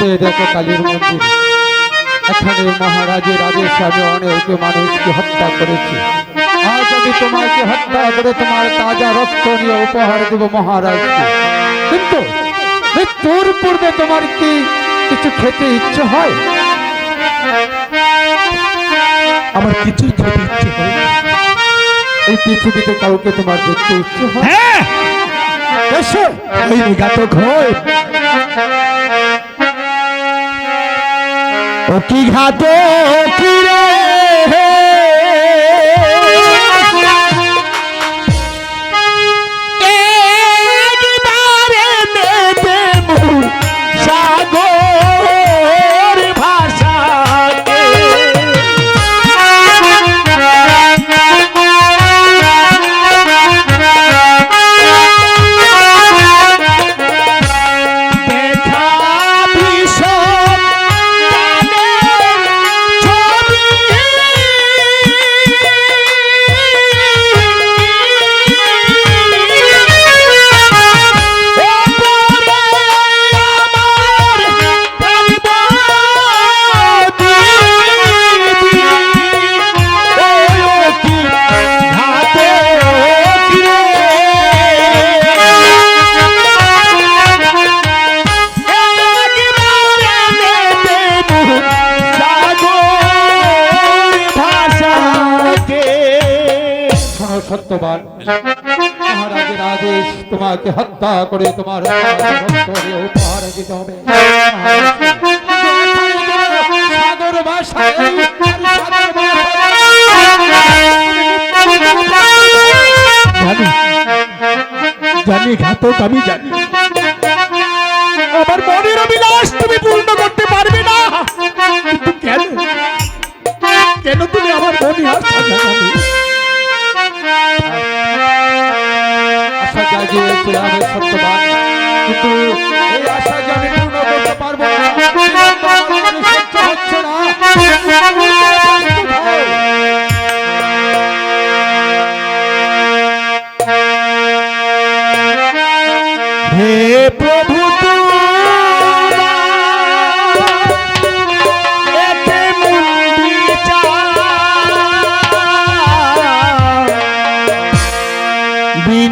যে দেখো কালীর মন্দির। এখানে মহারাজের আদেশে আমি অনেক মানুষকে হত্যা করেছি। আজ আমি তোমাকে হত্যা করে তোমার তাজা রক্ত নিয়ে উপহার দেব মহারাজকে। কিন্তু মৃত্যুর পূর্বে তোমার কি কিছু খেতে ইচ্ছে হয়? আমার কিছুই খেতে ইচ্ছে হয় এই পৃথিবীতে কাউকে তোমার দেখতে ইচ্ছে হয় এসো ওই ঘাতক হয়। ও কি তোমাকে হত্যা করে তোমার জানি জানি ঘাতক আমি জানি। আমার মনের অভিলাষ তুমি পূর্ণ করতে পারবে না। কেন? কেন তুমি আমার মনে আশা আশা সত্যবান কিন্তু এই আশা যে পূর্ণ করতে পারব না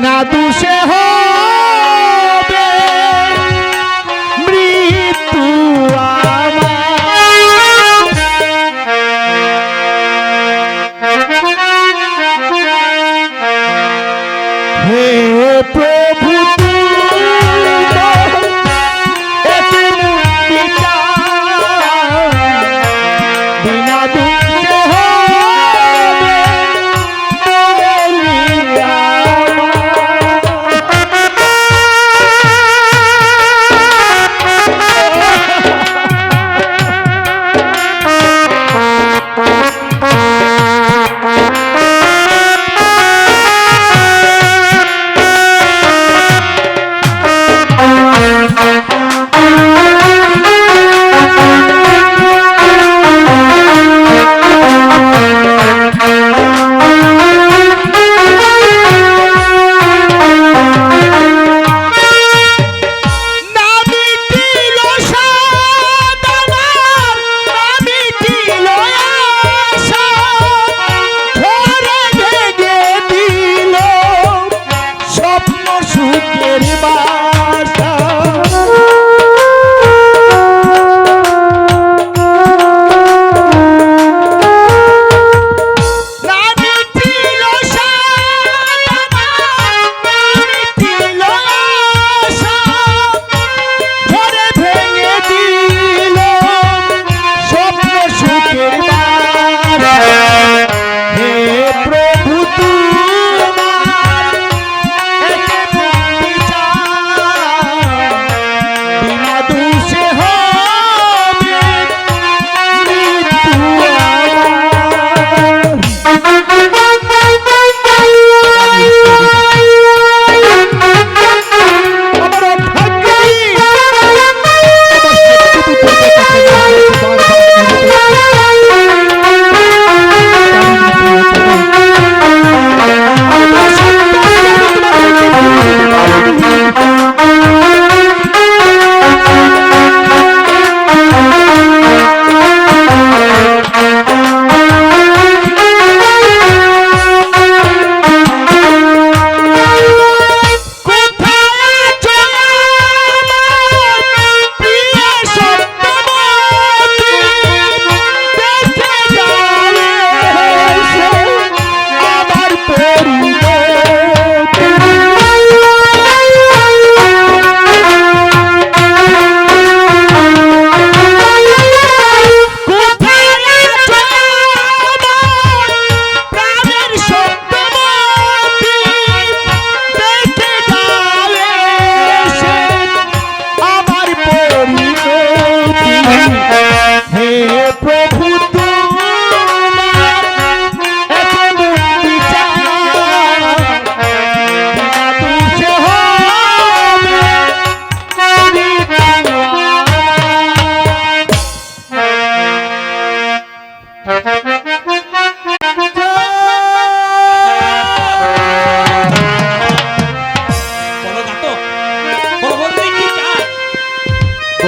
বিনা দুষে হবে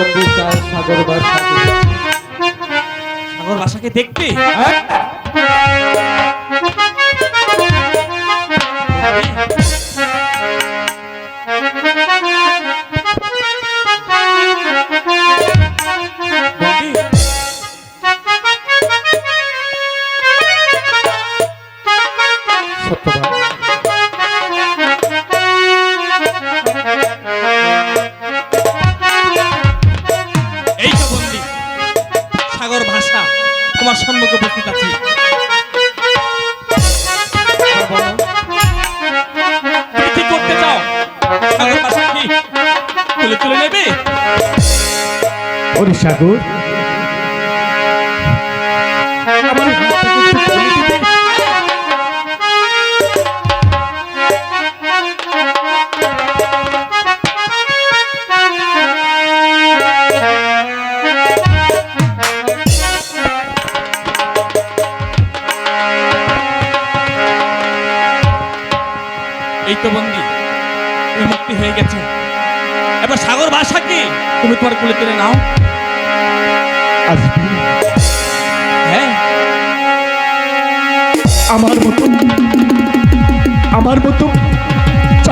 বন্ধু চায় সাগর বাসাকে। সাগর বাসাকে দেখতে হ্যাঁ? ওরে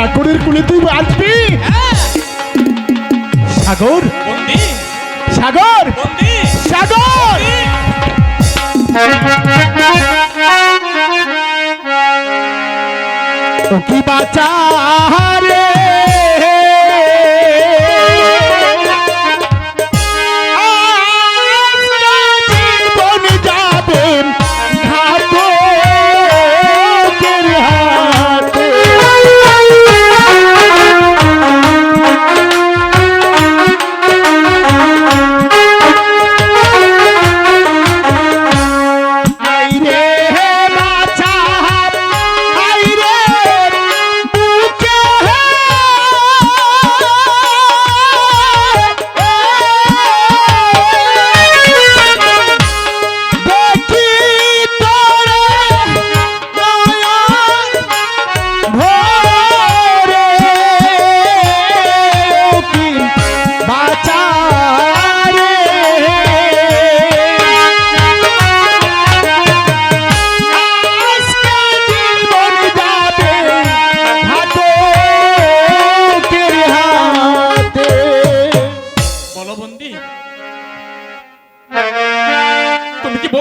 চাকরের কুলে তুই বাঁচবি সাগর? সাগর? সাগর? কি বাঁচা রে?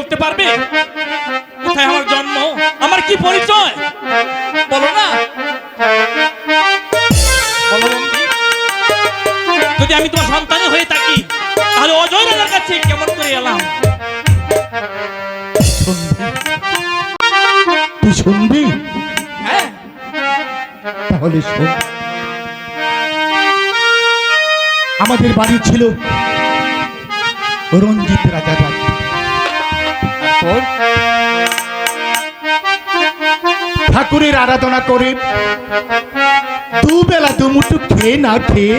তুমি কি বলতে পারবে? কোথায় আমার জন্ম? আমার কি পরিচয়? বলো না। যদি আমি তোমার সন্তান হয়ে থাকি তাহলে অজয় রাজার কাছে কেমন করে এলাম? তুই শুনবি? হ্যাঁ। তাহলে শোন। আমাদের বাড়ি ছিল রঞ্জিত রাজার বাড়ি। তারপর ঠাকুরের আরাধনা করে। দুবেলা দুমুঠো খেয়ে না খেয়ে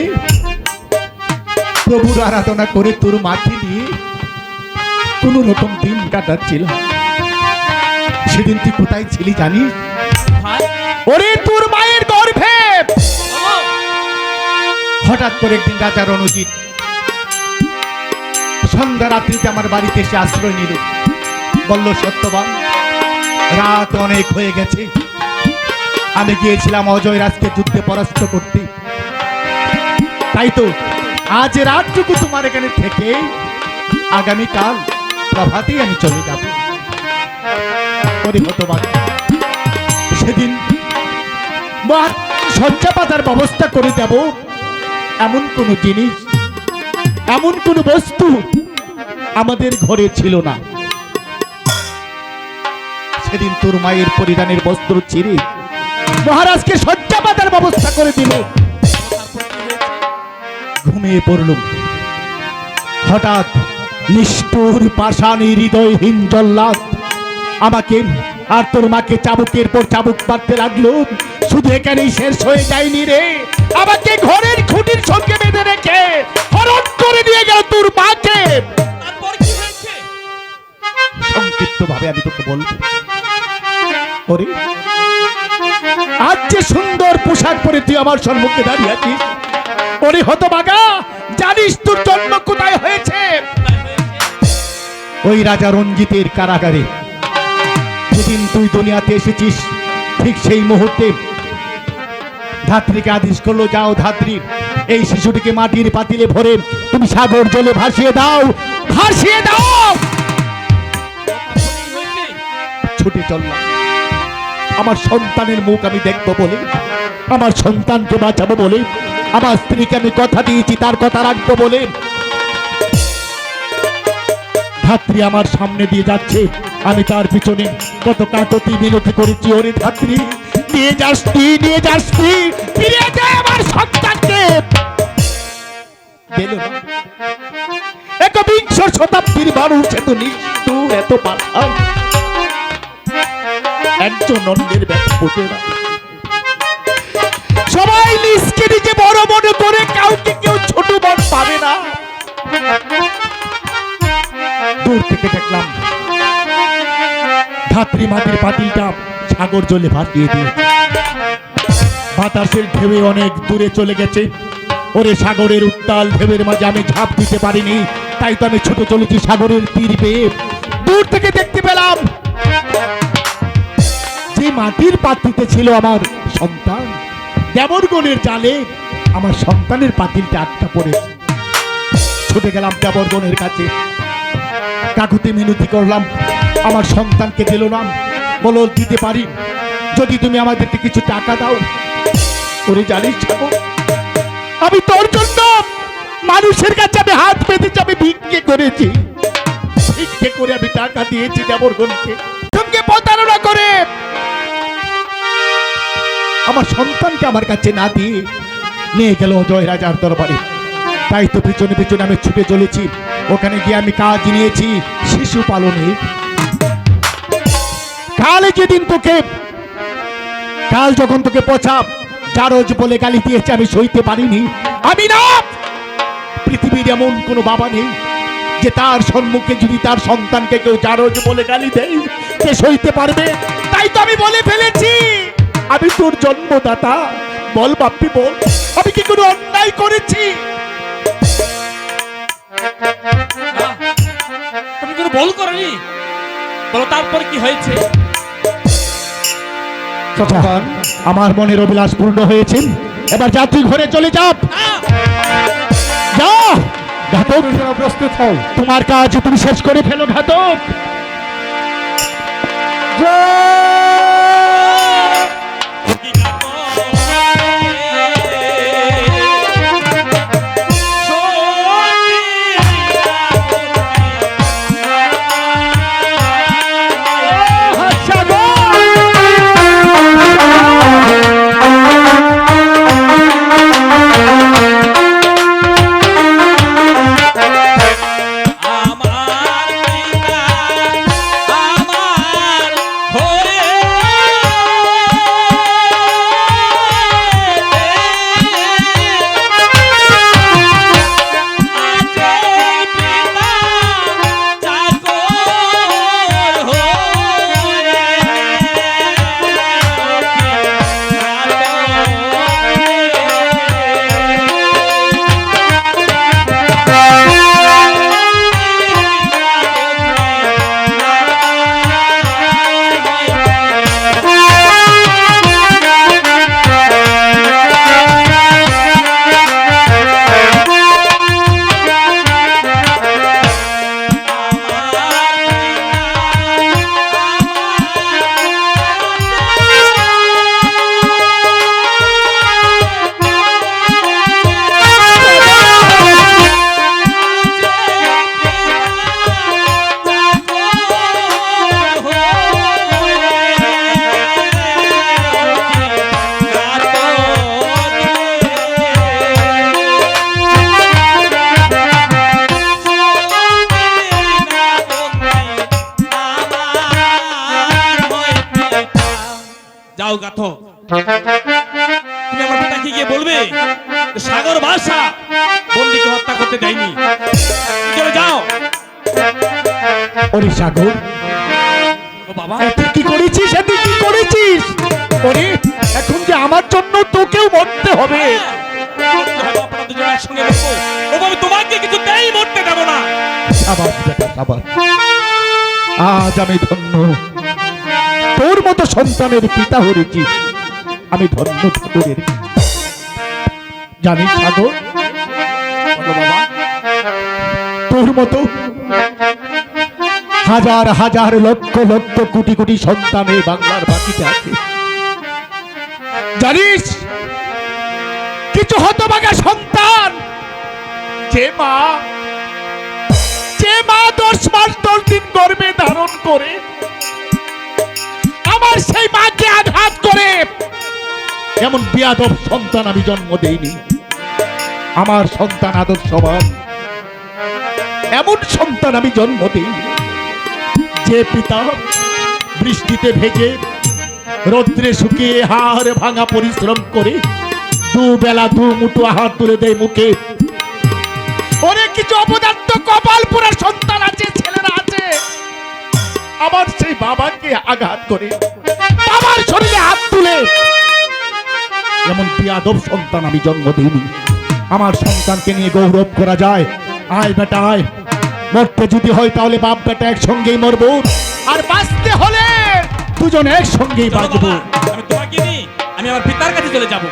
প্রভুর আরাধনা করে তোর মাকে নিয়ে কোন রকম দিন কাটাচ্ছিল সেদিন তুই কোথায় ছিলি জানিস? ভাই। ওরে তোর মায়ের গর্ভে। হঠাৎ করে একদিন রাজা রণজিৎ সন্ধ্যা রাত্রিতে আমার বাড়িতে এসে আশ্রয় নিল। বলল, সত্যবান, রাত অনেক হয়ে গেছে। আমি গিয়েছিলাম অজয় রাজকে যুদ্ধে পরাস্ত করতে। তাই তো আজ রাতটুকু তোমার এখানে থেকে আগামীকাল প্রভাতেই আমি চলে যাব। সেদিন সজ্জা পাতার ব্যবস্থা করে দেব এমন কোন জিনিস, এমন কোন বস্তু আমাদের ঘরে ছিল না। সেদিন তোর মায়ের পরিধানের বস্ত্র ছিঁড়ে মহারাজকে সজ্জা পাতার ব্যবস্থা করে দিল। ঘুমিয়ে পড়লুম হঠাৎ নিষ্ঠুর পাষাণী হৃদয়হীন জল্লাদ আমাকে আর তোর মাকে চাবুকের পর চাবুক মারতে লাগল। শুধু এখানেই শেষ হয়ে যায়নি রে। আমাকে ঘরের খুঁটির সঙ্গে বেঁধে রেখে হরণ করে নিয়ে গেল তোর মাকে। সংক্ষিপ্ত ভাবে আমি তোকে বলব। আজ যে সুন্দর পোশাক পরে তুই আমার সম্মুখে দাঁড়িয়ে আছিস, ওরে হতবাগা, জানিস তোর জন্ম কোথায় হয়েছে? ওই রাজা রঞ্জিতের কারাগারে। যেদিন তুই দুনিয়াতে এসেছিস, ঠিক সেই মুহূর্তে ধাত্রীকে আদেশ করল, যাও ধাত্রী, এই শিশুটিকে মাটির পাতিলে ভরে তুমি সাগর জলে ভাসিয়ে দাও ভাসিয়ে দাও? ছুটে চললাম। আমার সন্তানের মুখ আমি দেখব বলে, আমার সন্তানকে বাঁচাবো বলে, আমার স্ত্রীকে আমি কথা দিয়েছি, তার কথা রাখব বলে। ধাত্রী আমার সামনে দিয়ে যাচ্ছে, আমি তার পিছনে কত কাকতি মিনতি করেছি। ওরে ধাত্রী, নিয়ে যাস তুই, নিয়ে যাস তুই ফিরে দে আমার সন্তানকে। একবিংশ শতাব্দীর মানুষ এত নিষ্ঠুর এত পাঠান একজন অন্যের না। সবাই নিজকে নিজে বড় মনে করে কাউকে কেউ ছোট মন পাবে না। দূর থেকে দেখলাম, ধাত্রী পাতিলটা সাগর জলে ভাসিয়ে দিয়ে বাতাসের ঢেউয়ে অনেক দূরে চলে গেছে। ওরে সাগরের উত্তাল ঢেউয়ের মাঝে আমি ঝাঁপ দিতে পারিনি। তাই তো আমি ছোট চলেছি সাগরের তীর পেয়ে দূর থেকে দেখতে পেলাম মাটির পাত্রিতে ছিল আমার সন্তান। দেবরগণের জালে আমার সন্তানের পাতিলটা আটকা পড়েছে। ছুটে গেলাম দেবরগণের কাছে। কাকুতি মিনতি করলাম, আমার সন্তানকে দিল না। বলো, দিতে পারি? যদি তুমি আমাদেরকে কিছু টাকা দাও, ওরে জানিস আমি তোর জন্য মানুষের কাছে আমি হাত পেতেছি আমি ভিক্ষে করেছি। ভিক্ষে করে আমি টাকা দিয়েছি দেবরগণকে সঙ্গে প্রতারণা করে আমার সন্তানকে আমার কাছে না দিয়ে নিয়ে গেল জয় রাজার দরবারে। তাই তো পিছনে পিছনে আমি ছুটে চলেছি। ওখানে গিয়ে আমি কাজ নিয়েছি শিশু পালনে। কালে যেদিন তোকে, কাল যখন তোকে পচাপ চারজ বলে গালি দিয়েছে, আমি সইতে পারিনি। আমি না, পৃথিবীর এমন কোনো বাবা নেই যে তার সম্মুখে যদি তার সন্তানকে কেউ চারজ বলে গালি দেয়, সে সইতে পারবে। তাই তো আমি বলে ফেলেছি। আমি তোর জন্মদাতা। বল বাপ্পি বল। আমি কি কোনো অন্যায় করেছি? তুমি কোনো ভুল করনি? বলো তারপর কি হয়েছে? সন্তান আমার মনের অভিলাষ পূর্ণ হয়েছে। এবার যাত্রী ঘরে চলে যাও যা! ঘাতক প্রস্তুত হও। তোমার কাজ তুমি শেষ করে ফেলো ঘাতক। কি আমি তোমাকে কিছু মরতে না। আজ আমি ধন্য। তোর মতো সন্তানের পিতা হয়েছি। আমি ধন্য ঠাকুরের জানিস বাবা। তোর মতো হাজার হাজার, লক্ষ লক্ষ, কোটি কোটি সন্তান এই বাংলার বাকিতে আছে। জানিস? কিছু হতভাগা সন্তান যে মা যে মা দশ মাস দশ দিন গর্ভে ধারণ করে, আমার সেই মাকে আঘাত করে। এমন বিয়াদব সন্তান আমি জন্ম দেইনি। আমার সন্তান এমন সন্তান আমি জন্ম যে পিতা বৃষ্টিতে ভেজে রৌদ্রে শুকিয়ে হাড় ভাঙা পরিশ্রম করে দুবেলা দু মুঠো আহার তুলে দেয় মুখে কিছু অপদার্থ কপাল সন্তান আছে ছেলেরা আছে। আমার সেই বাবাকে আঘাত করে বাবার শরীরে হাত তুলে। এমন বিয়াদব সন্তান আমি জন্ম দিইনি আমার সন্তানকে নিয়ে গৌরব করা যায়। আয় বেটা আয়। মরতে যদি হয় তাহলে বাপ বেটা একসঙ্গেই মরবো আর বাঁচতে হলে দুজন একসঙ্গেই বাঁচবো। আমি তোমাকে নিয়ে আমি আমার পিতার কাছে চলে যাব।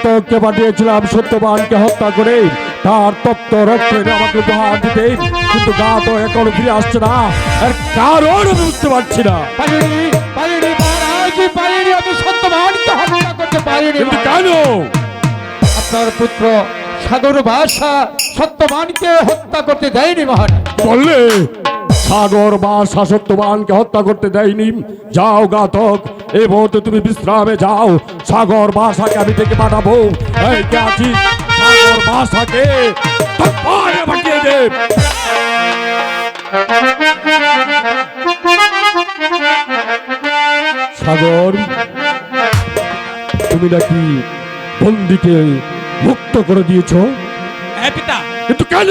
ঘাতককে পাঠিয়েছিলাম সত্যবানকে হত্যা করে তার তপ্ত রক্তের আমাকে উপহার দিতে। কিন্তু ঘাত এখন ফিরে আসছে না। আর কারণ আমি বুঝতে পারছি না। কিন্তু কেন? আপনার পুত্র সাগর বাসা সত্যবানকে হত্যা করতে দেয়নি মহারাজ। বললে সাগর বাসা সত্যবানকে হত্যা করতে দেয়নি। যাও ঘাতক এই মুহূর্তে তুমি বিশ্রামে যাও। সাগর বাসাকে আমি থেকে পাঠাবো। এই কে আছিস সাগর বাসাকে তৎপরে পাঠিয়ে দে। সাগর তুমি নাকি বন্দিকে মুক্ত করে দিয়েছ? হ্যাঁ পিতা। কিন্তু কেন?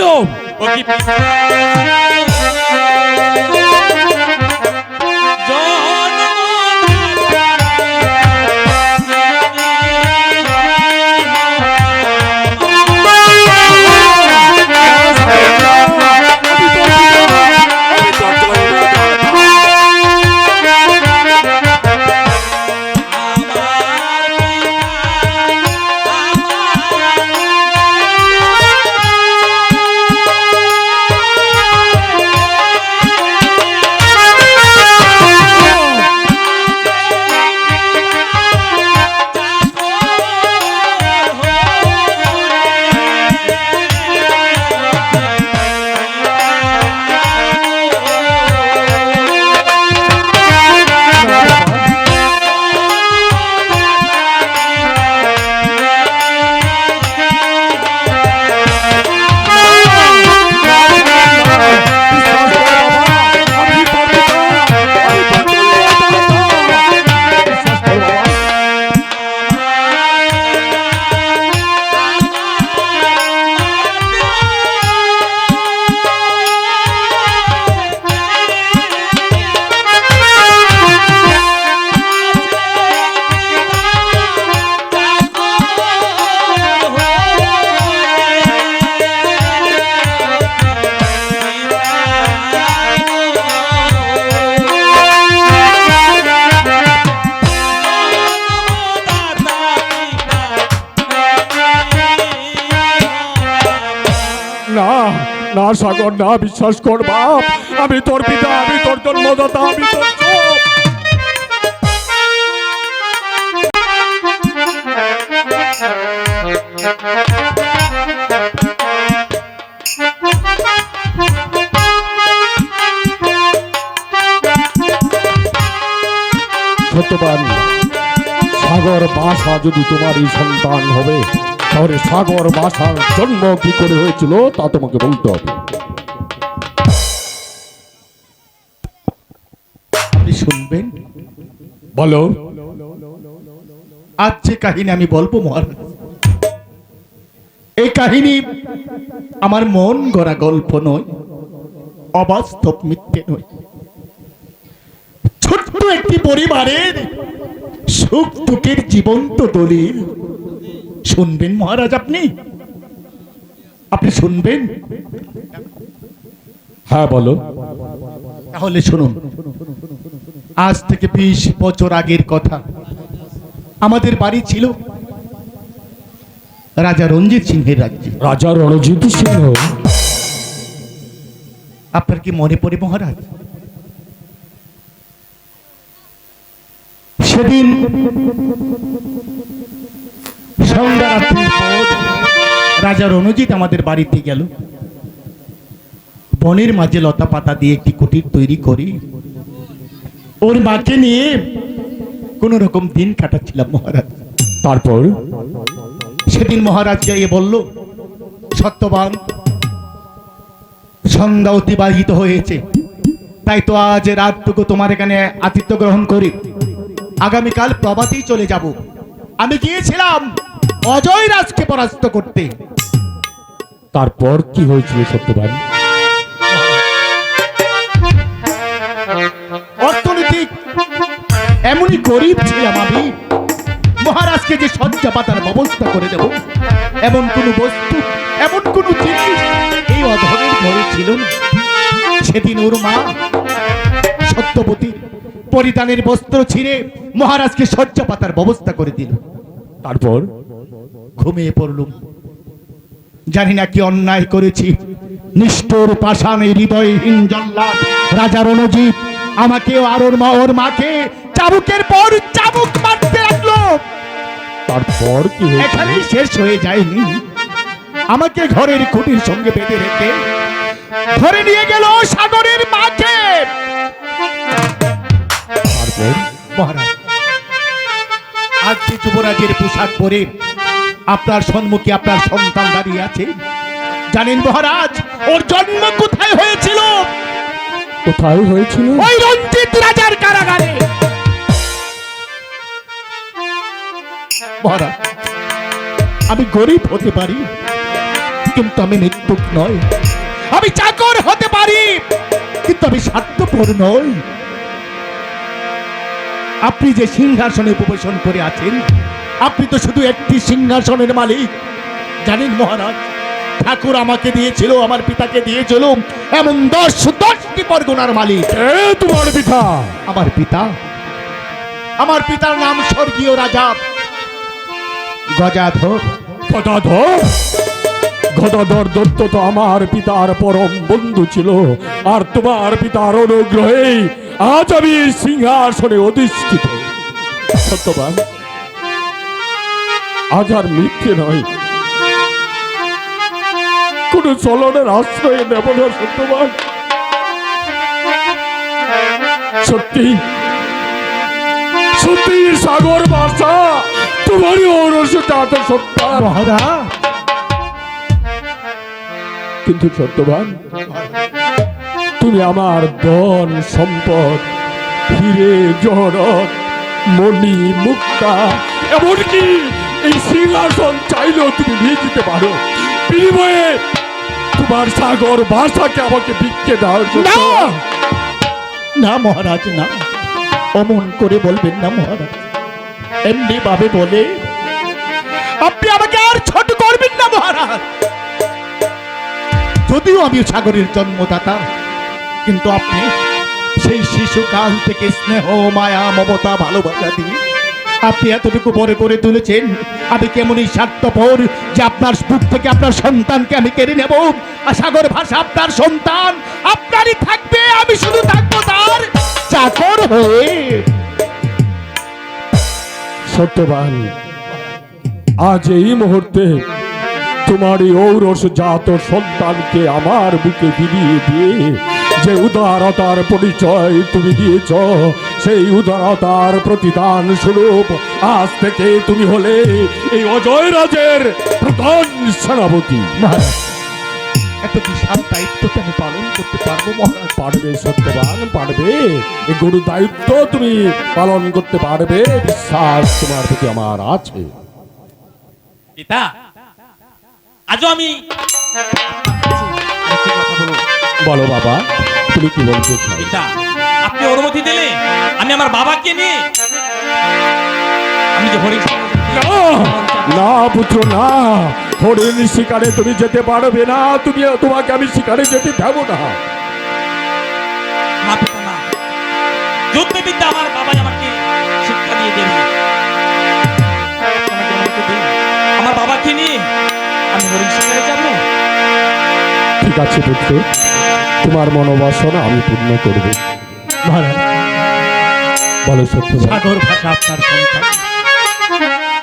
বিশ্বাস কর বাপ। আমি তোর পিতা, আমি তোর জন্মদাতা, আমি তোর সাগর বাসা যদি তোমারই সন্তান হবে, তাহলে সাগর বাসার জন্ম কি করে হয়েছিল তা তোমাকে বলতে হবে। বলো। আজ যে কাহিনী আমি বলব মহারাজ, এই কাহিনী আমার মন গড়া গল্প নয়, অবাস্তব মিথ্যে নয়। ছোট্ট একটি পরিবারের যুগের জীবন্ত দলিল। শুনবেন মহারাজ আপনি? আপনি শুনবেন? হ্যাঁ বলো। তাহলে শুনুন। আজ থেকে বিশ বছর আগের কথা। আমাদের বাড়ি ছিল রাজা রঞ্জিত সিংহের রাজ্যে। রাজা রণজিৎ সিংহ। আপনার কি মনে পড়ে মহারাজ? সেদিন সন্ধ্যা রাজা রণজিৎ আমাদের বাড়িতে গেল। বনের মাঝে লতা পাতা দিয়ে একটি কুটির তৈরি করি। ওর মাকে নিয়ে কোন রকম দিন কাটাচ্ছিলাম মহারাজ। তারপর? সেদিন মহারাজ যাইয়ে বলল সত্যবান সন্ধ্যা অতিবাহিত হয়েছে। তাই তো আজ রাতটুকু তোমার এখানে আতিথ্য গ্রহণ করি। আগামীকাল প্রভাতেই চলে যাব। আমি গিয়েছিলাম অজয় রাজকে পরাস্ত করতে। তারপর কি হয়েছিল সত্যবান? অর্থনৈতিক, এমনই গরিব ছিলাম আমি। মহারাজকে যে সজ্জা পাতার ব্যবস্থা করে দেব, এমন কোন বস্তু, এমন কোন জিনিস এই অধরের ঘরে ছিল না। সেদিন ওর মা সত্যবতী পরিধানের বস্ত্র ছিঁড়ে মহারাজকে সজ্জা পাতার ব্যবস্থা করে দিল। তারপর ঘুমিয়ে পড়লুম। জানি না কি অন্যায় করেছি। নিষ্ঠুর পাষাণে হৃদয়হীন জল্লাদ রাজা রণজিৎ আমাকে আর ওর মা ওর মাকে চাবুকের পর চাবুক মারতে লাগল। তারপর কি এখানেই শেষ হয়ে যায়নি। আমাকে ঘরের খুঁটির সঙ্গে বেঁধে রেখে ধরে নিয়ে গেল সাগরের মাঠে। তারপর? মহারাজ আজ যে যুবরাজের পোশাক পরে আপনার সম্মুখে আপনার সন্তান দাঁড়িয়ে আছে জানেন মহারাজ ওর জন্ম কোথায় হয়েছিল? কোথায় হয়েছিল? ওই রঞ্জিত রাজার কারাগারে। মহারাজ আমি গরিব হতে পারি কিন্তু আমি মৃত্যুক নয় আমি চাকর হতে পারি কিন্তু আমি স্বার্থপর নই। আপনি যে সিংহাসনে উপবেশন করে আছেন আপনি তো শুধু একটি সিংহাসনের মালিক জানেন মহারাজ? ঠাকুর আমাকে দিয়েছিল আমার পিতাকে দিয়েছিল। এমন দশ দশটি পরগনার মালিক। তোমার পিতা? আমার পিতা। আমার পিতার নাম স্বর্গীয় রাজা। গজাধর। গদাধর গদাধর দত্ত তো আমার পিতার পরম বন্ধু ছিল। আর তোমার পিতার অনুগ্রহে আজ আমি সিংহাসনে অধিষ্ঠিত। সত্যবান। আজ আর মিথ্যে নয়। কোন চলনের আশ্রয় নেব না সত্যবান সত্যি সত্যি সাগর বাসা তোমারই ঔরসটাতে সত্যার মহারাজ কিন্তু সত্যবান তুমি আমার ধন সম্পদ হিরে জহরত মণি মুক্তা এমনকি এই সিংহাসন চাইলেও তুমি নিয়ে যেতে পারো। বিনিময়ে তোমার সাগর ভাষাকে আমাকে বিক্রে দাও না! না মহারাজ, না। অমন করে বলবেন না মহারাজ। এমনি ভাবে বলে, আপনি আমাকে আর ছোট করবেন না মহারাজ। যদিও আমি সাগরের জন্মদাতা, কিন্তু আপনি সেই শিশুকাল থেকে স্নেহ, মায়া, মমতা, ভালোবাসা দিয়ে আপনি এতটুকু বড় করে তুলেছেন। আমি কেমনই স্বার্থপর যে আপনার বুক থেকে আপনার সন্তানকে আমি কেড়ে নেব। সাগর ভাষা, আপনার সন্তান আপনারই থাকবে, আমি শুধু থাকব তার চাকর হয়ে। সত্যবান, আজ এই মুহূর্তে তোমার এই ঔরস জাত সন্তানকে আমার বুকে ফিরিয়ে দিয়ে যে উদারতার পরিচয় তুমি দিয়েছ সেই উদারতার প্রতিদান স্বরূপ আজ থেকে তুমি হলে এই অজয় রাজের প্রধান সেনাপতি। এত বিশাল দায়িত্বকে আমি পালন করতে পারব মহারাজ? পারবে সত্যবান পারবে। এই গুরু দায়িত্ব তুমি পালন করতে পারবে বিশ্বাস তোমার প্রতি আমার আছে। পিতা আজও আমি। বলো বাবা। তুমি কি বলতে পিতা আপনি অনুমতি দিলে আমি আমার বাবাকে নিয়ে আমি যে হরিণ না না পুত্র না। হরিণ শিকারে তুমি যেতে পারবে না। তুমি তোমাকে আমি শিকারে যেতে দেবো না। না পিতা না। আমার বাবাই আমাকে শিক্ষা দিয়ে দেবে। আমার বাবাকে নিয়ে আমি হরিণ শিকারে যাব। ঠিক আছে পুত্র তোমার মনোবাসনা আমি পূর্ণ করব। বলো সত্য সাগর ভাষা আপনার সন্তান।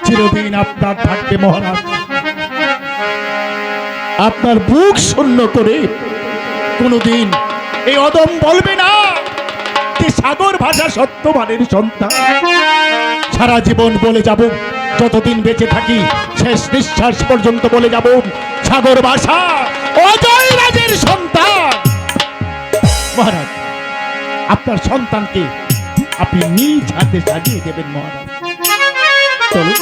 চিরদিন আপনার থাকবে মহারাজ। আপনার বুক শূন্য করে কোনোদিন এই অদম বলবে না যে সাগর ভাষা সত্যবানের সন্তান। সারা জীবন বলে যাব যতদিন বেঁচে থাকি শেষ নিঃশ্বাস পর্যন্ত বলে যাব সাগর ভাষা অজয় রাজের সন্তান। মহারাজ, আপনার সন্তানকে আপনি নিজ হাতে সাজিয়ে দেবেন, মহারাজ। চলুন।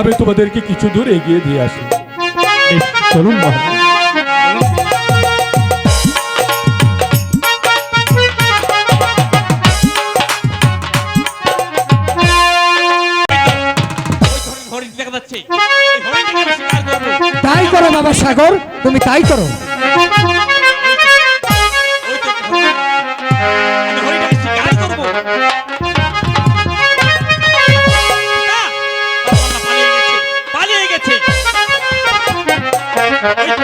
আমি তোমাদেরকে কিছু দূর এগিয়ে দিয়ে আসি। চলুন, মহারাজ। সাগর তুমি তাই করো। Thank তো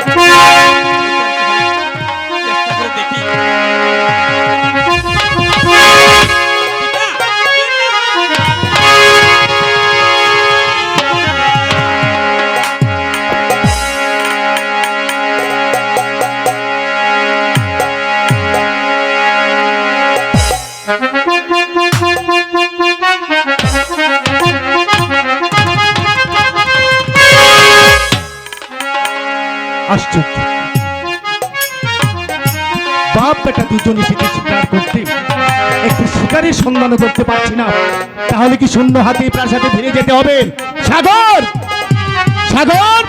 সন্ধান করতে পারছি না। তাহলে কি শূন্য হাতে প্রাসাদে ফিরে যেতে হবে? সাগর! সাগর!